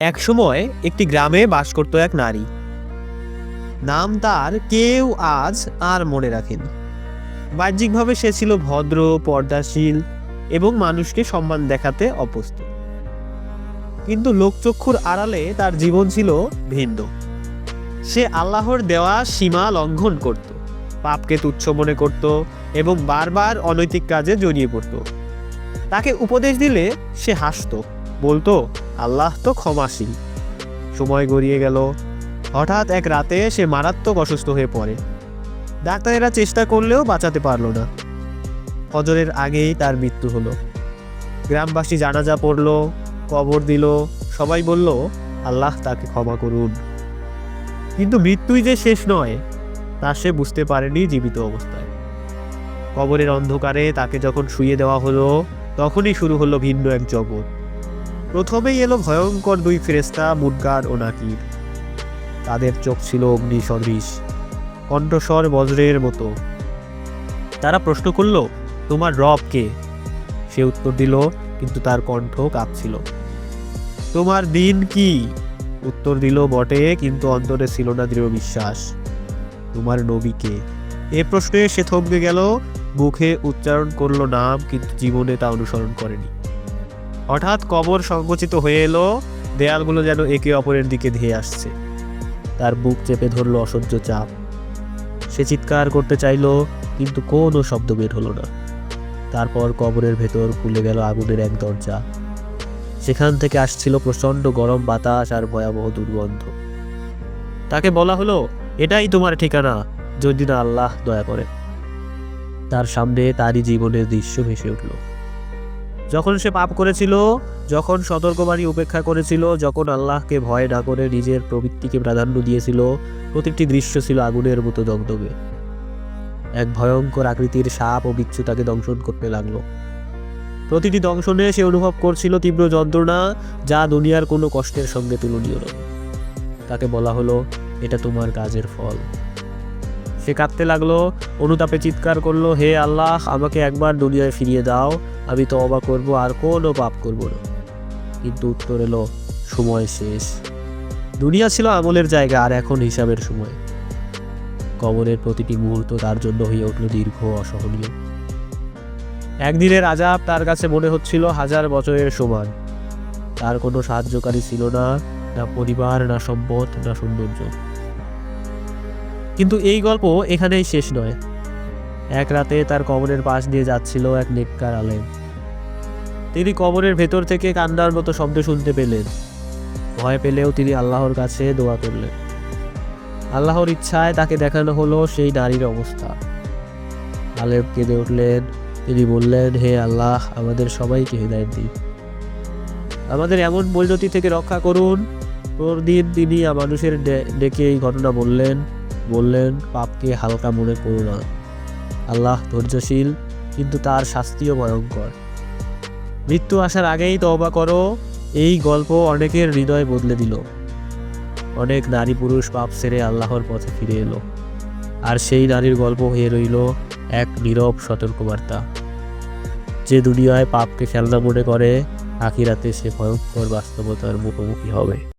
একসময় একটি গ্রামে বাস করত এক নারী। নাম তার কেউ আজ আর মনে রাখেনি। বাহ্যিকভাবে সে ছিল ভদ্র, পর্দাশীল এবং মানুষকে সম্মান দেখাতে অপ্রস্তুত। কিন্তু লোকচক্ষুর আড়ালে তার জীবন ছিল ভিন্ন। সে আল্লাহর দেওয়া সীমা লঙ্ঘন করত, পাপকে তুচ্ছ মনে করত এবং বারবার অনৈতিক কাজে জড়িয়ে পড়ত। তাকে উপদেশ দিলে সে হাসতো, বলতো আল্লাহ তো ক্ষমাশীল সময় গড়িয়ে গেল। হঠাৎ এক রাতে সে মারাত্মক অসুস্থ হয়ে পড়ে। ডাক্তারেরা চেষ্টা করলেও বাঁচাতে পারল না। ফজরের আগেই তার মৃত্যু হলো। গ্রামবাসী জানাজা পড়ল, কবর দিল, সবাই বলল, আল্লাহ তাকে ক্ষমা করুন। কিন্তু মৃত্যুই যে শেষ নয়, তা সে বুঝতে পারেনি জীবিত অবস্থায়। কবরের অন্ধকারে তাকে যখন শুয়ে দেওয়া হলো, তখনই শুরু হলো ভিন্ন এক জগৎ। প্রথমেই এলো ভয়ঙ্কর দুই ফেরেস্তা মুদগার ও নাকির। তাদের চোখ ছিল অগ্নি সদৃশ, কণ্ঠস্বর বজ্রের মতো। তারা প্রশ্ন করল, তোমার রব কে? সে উত্তর দিল, কিন্তু তার কণ্ঠ কাঁপছিল। তোমার দিন কি? উত্তর দিল, বটে, কিন্তু অন্তরে ছিল না দৃঢ় বিশ্বাস। তোমার নবী কে? এ প্রশ্নে সে থমকে গেল, মুখে উচ্চারণ করল নাম, কিন্তু জীবনে তা অনুসরণ করেনি। হঠাৎ কবর সংকুচিত হয়ে এলো, দেয়ালগুলো যেন একে অপরের দিকে ধেয়ে আসছে। তার বুক চেপে ধরলো অসহ্য চাপ। সে চিৎকার করতে চাইলো, কিন্তু কোনো শব্দ বের হলো না। তারপর কবরের ভেতর খুলে গেল আগুনের এক দরজা। সেখান থেকে আসছিল প্রচণ্ড গরম বাতাস আর ভয়াবহ দুর্গন্ধ। তাকে বলা হলো, এটাই তোমার ঠিকানা, যদি না আল্লাহ দয়া করে তার সামনে তারই জীবনের দৃশ্য ভেসে উঠল। যখন সে পাপ করেছিল, যখন সতর্কবাণী উপেক্ষা করেছিল, যখন আল্লাহকে ভয় না করে নিজের প্রবৃত্তিকে প্রাধান্য দিয়েছিল, প্রতিটি দৃশ্য ছিল আগুনের মতো দগদগে এক ভয়ঙ্কর আকৃতির সাপ ও বিচ্ছু তাকে দংশন করতে লাগল। প্রতিটি দংশনে সে অনুভব করছিল তীব্র যন্ত্রণা, যা দুনিয়ার কোনো কষ্টের সঙ্গে তুলনীয় নয়। তাকে বলা হলো, এটা তোমার কাজের ফল। সে কাঁদতে লাগল, অনুতাপে চিৎকার করল, হে আল্লাহ, আমাকে একবার দুনিয়ায় ফিরিয়ে দাও, আমি তো অবাক করব, আর কোনো পাপ করব না। কিন্তু উত্তর এলো, সময় শেষ। দুনিয়া ছিল আমলের জায়গা, আর এখন হিসাবের সময়। কবরের প্রতিটি মুহূর্ত তার জন্য হয়ে উঠল দীর্ঘ অসহনীয়। একদিনের আজাব তার কাছে মনে হচ্ছিল হাজার বছরের সমান। তার কোনো সাহায্যকারী ছিল না না পরিবার, না সম্পদ, না সৌন্দর্য। কিন্তু এই গল্প এখানেই শেষ নয়। এক রাতে তার কবরের পাশ দিয়ে যাচ্ছিল এক নেককার আলেম। তিনি কবরের ভেতর থেকে কান্নার মতো শব্দ শুনতে পেলেন। ভয় পেলেও তিনি আল্লাহর কাছে দোয়া করলেন। আল্লাহর ইচ্ছায় তাকে দেখানো হলো সেই নারীর অবস্থা। আলেম কেঁদে উঠলেন। তিনি বললেন, হে আল্লাহ, আমাদের সবাইকে হৃদায়ত দিন। আমাদের এমন পরিণতি থেকে রক্ষা করুন। পরদিন তিনি মানুষের ডেকে এই ঘটনা বললেন বললেন, পাপকে হালকা মনে করো না। আল্লাহ ধৈর্যশীল, কিন্তু তার শাস্তিও ভয়ঙ্কর। মৃত্যু আসার আগেই তওবা করো, এই গল্প অনেকের হৃদয় বদলে দিল। অনেক নারী পুরুষ পাপ সেরে আল্লাহর পথে ফিরে এলো। আর সেই নারীর গল্প হয়ে রইল এক নীরব সতর্কবার্তা। যে দুনিয়ায় পাপকে খেলনা মনে করে, আখিরাতে সে ভয়ঙ্কর বাস্তবতার মুখোমুখি হবে।